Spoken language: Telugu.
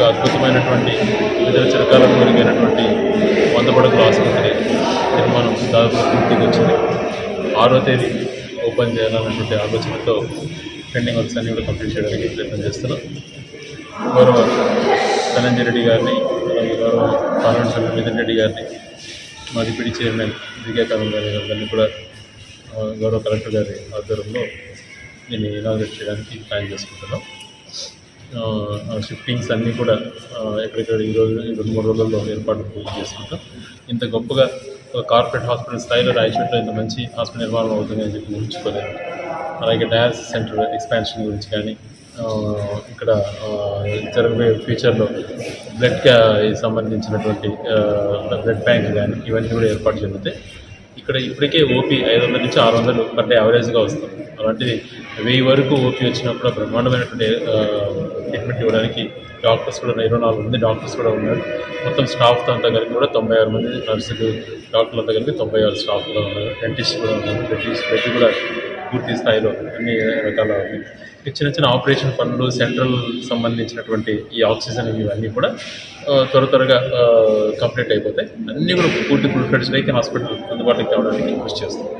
ఒక అద్భుతమైనటువంటి వివిధ చిరకాలకు మెరుగైనటువంటి వంద పడకల ఆసుపత్రి నిర్మాణం దాదాపు పూర్తికి వచ్చింది. ఆరో తేదీ ఓపెన్ చేయాలన్నటువంటి ఆలోచనతో పెండింగ్ వర్క్స్ అన్ని కూడా కంప్లీట్ చేయడానికి ప్రయత్నం చేస్తున్నాం. గౌరవ ధనంజయ రెడ్డి గారిని అలాగే గౌరవ పార్లమెంట్ సభ్యులు మిథున్ రెడ్డి గారిని మా డిప్యూటీ చైర్మన్ విజయకాంత్ గారి గారిని కూడా గౌరవ కలెక్టర్ గారి ఆధ్వర్యంలో దీన్ని ఇనాగ్రేట్ చేయడానికి ప్లాన్ చేసుకుంటున్నాం. షిఫ్టింగ్స్ అన్నీ కూడా ఆ, ఎక్కడెక్కడ ఈ రోజు రెండు మూడు రోజుల్లో ఏర్పాట్లు పూర్తి చేసుకుంటాం. ఇంత గొప్పగా కార్పొరేట్ హాస్పిటల్ స్థాయిలో రాయచోట్లో ఇంత మంచి హాస్పిటల్ నిర్మాణం అవుతుందని చెప్పి ఊహించుకోలేదు. అలాగే డయాలసిస్ సెంటర్ ఎక్స్పాన్షన్ గురించి కానీ ఇక్కడ ఆ, జరగబోయే ఫ్యూచర్లో బ్లడ్ సంబంధించినటువంటి బ్లడ్ బ్యాంక్ కానీ ఇవన్నీ కూడా ఏర్పాటు జరుగుతాయి ఇక్కడ ఇప్పటికే ఓపీ ఐదు వందల నుంచి ఆరు వందలు పర్ డే యావరేజ్గా వస్తుంది అలాంటిది వెయ్యి వరకు ఓపీ వచ్చినప్పుడు బ్రహ్మాండమైనటువంటి ట్రీట్మెంట్ ఇవ్వడానికి డాక్టర్స్ కూడా ఇరవై నాలుగు మంది డాక్టర్స్ కూడా ఉన్నారు. మొత్తం స్టాఫ్తో అంతా కలిపి కూడా తొంభై ఆరు మంది నర్సులు డాక్టర్లు అంతా కలిపి తొంభై ఆరు స్టాఫ్ కూడా ఉన్నారు. డెంటిస్ట్ కూడా ఉన్నారు. డెంటిస్ట్ బెడ్ కూడా పూర్తి స్థాయిలో అన్ని రకాల చిన్న చిన్న ఆపరేషన్ పనులు సెంట్రల్ సంబంధించినటువంటి ఈ ఆక్సిజన్ ఇవన్నీ కూడా త్వర త్వరగా కంప్లీట్ అయిపోతాయి. అన్నీ కూడా పూర్తి ఫుల్ అయితే హాస్పిటల్ అందుబాటులోకి తేవడానికి కృషి చేస్తాం.